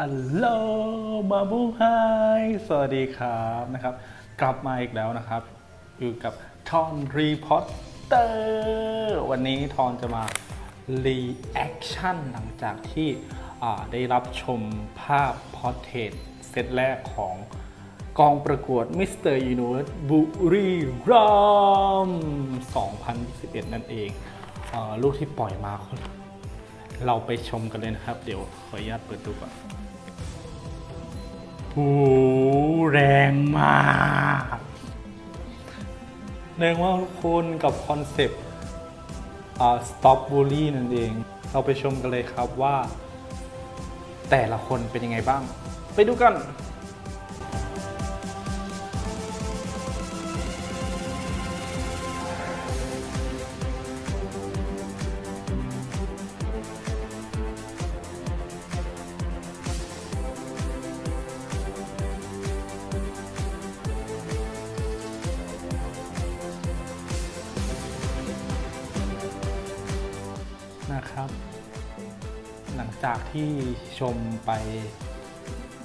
ฮัลโหลมาบูไฮสวัสดีครับนะครับ กลับมาอีกแล้วนะครับ อยู่กับทอนรีพอร์เตอร์วันนี้ทอนจะมารีแอคชั่นหลังจากที่ได้รับชมภาพพอร์เทรตเซตแรกของกองประกวด Mr. Universe บุรีรัมย์2021 นั่นเองอลูกที่ปล่อยมาเราไปชมกันเลยนะครับ เดี๋ยวขออนุญาตเปิดดูก่อน โหแรงมากแรงมาทุกคนกับคอนเซปต์ stop bully นั่นเอง เราไปชมกันเลยครับว่า แต่ละคนเป็นยังไงบ้าง ไปดูกัน นะครับ หลังจากที่ชมไป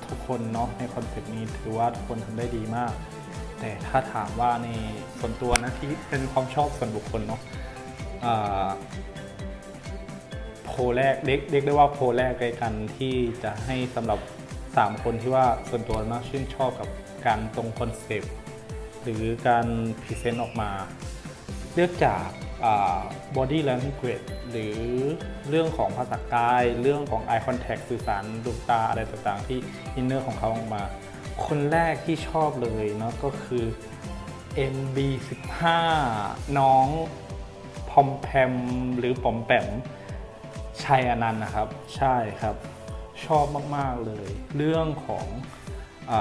ทุกคนเนาะในคอนเซปต์นี้ถือว่าทุกคนทำได้ดีมาก แต่ถ้าถามว่าในส่วนตัวนะที่เป็นความชอบส่วนบุคคลเนาะโพลแรกเด็กเด็กได้ว่าโพลแรกเลยกันที่จะให้สำหรับ 3 คนที่ว่าส่วนตัวมากชื่นชอบกับการตรงคอนเซปต์หรือการพรีเซนต์ออกมา เลือกจาก body language หรือเรื่องของภาษากาย เรื่องของ eye contact สื่อสารดวงตาอะไรต่างๆ ที่ inner ของเขาออกมา คนแรกที่ชอบเลยเนาะก็คือ MB15 น้องพอมแพมหรือปอมแปมชัยอนันต์นะครับ ใช่ครับ ชอบมาก ๆ เลย เรื่องของอ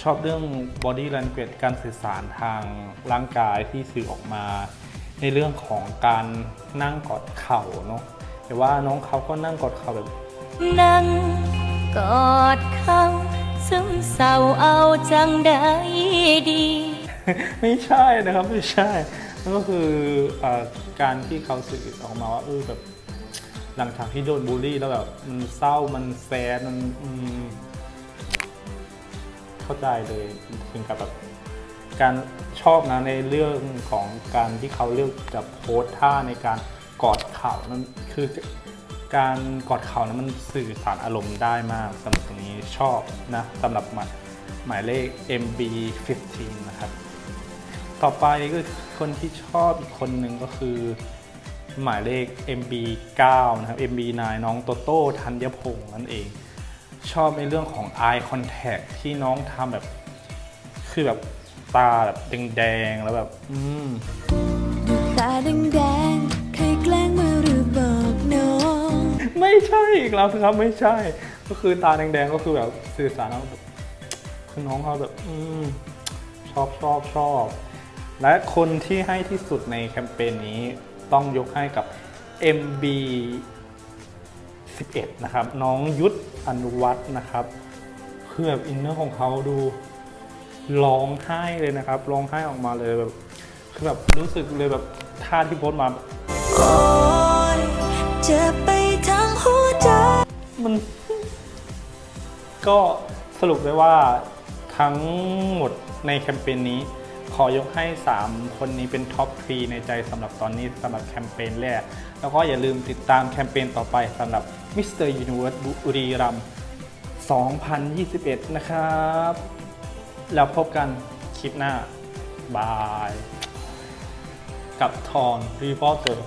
ชอบเรื่อง body language การสื่อสารทางร่างกายที่สื่อออกมา ในเรื่องของการนั่งกอดเข่าเนาะแต่ว่าน้องเขาก็นั่งกอดเข่าแบบ นั่งกอดเขาซึมเศร้าเอาจังได้ดี ไม่ใช่นะครับไม่ใช่นั่นก็คืออาการที่เขาสื่อออกมาว่าเออแบบ หลังจากที่โดนบูลลี่แล้วแบบมันเศร้ามันแซดมันอืมเข้าใจเลยถึงกับแบบ การชอบนะในเรื่องของการที่เขาเลือกจะโพสท่าในการกอดเข่านั่นคือการกอดเข่านั้นมันสื่อสารอารมณ์ได้มากสำหรับตรงนี้ชอบนะสำหรับหมายหมายเลข MB15 นะครับ ต่อไปก็คนที่ชอบอีกคนหนึ่งก็คือ หมายเลข MB9 นะครับ MB9 น้องโตโต้ธัญพงศ์นั่นเอง ชอบในเรื่องของ eye contact ที่น้องทำแบบ คือแบบ ตาแบบแดงๆแล้วแบบอืมดูตาแดงๆใครแกล้งมาหรือบอกน้องไม่ใช่อีกแล้วครับไม่ใช่ ก็คือตาแดงๆก็คือแบบสื่อสารแล้วแบบคือน้องเขาแบบ อืมชอบชอบชอบและคนที่ให้ที่สุดในแคมเปญนี้ต้องยกให้กับ MB 11 นะครับ น้องยุทธอนุวัฒน์นะครับ คือแบบอินเนอร์ของเขาดู ร้องไห้เลยนะครับร้องไห้ออกมาเลยแบบคือแบบรู้สึกเลยแบบท่าที่โพสต์มาโอ้ยเจ็บไปทั้งหัวใจมันก็สรุปได้ว่าทั้งหมดในแคมเปญนี้ ขอยกให้ 3 คนนี้เป็นท็อปทรีในใจสำหรับตอนนี้สำหรับแคมเปญแรก แล้วก็อย่าลืมติดตามแคมเปญต่อไปสำหรับ Mr. Universe บุรีรัมย์2021 นะครับ แล้วพบกันคลิปหน้า บาย กับทอนรีพอร์เตอร์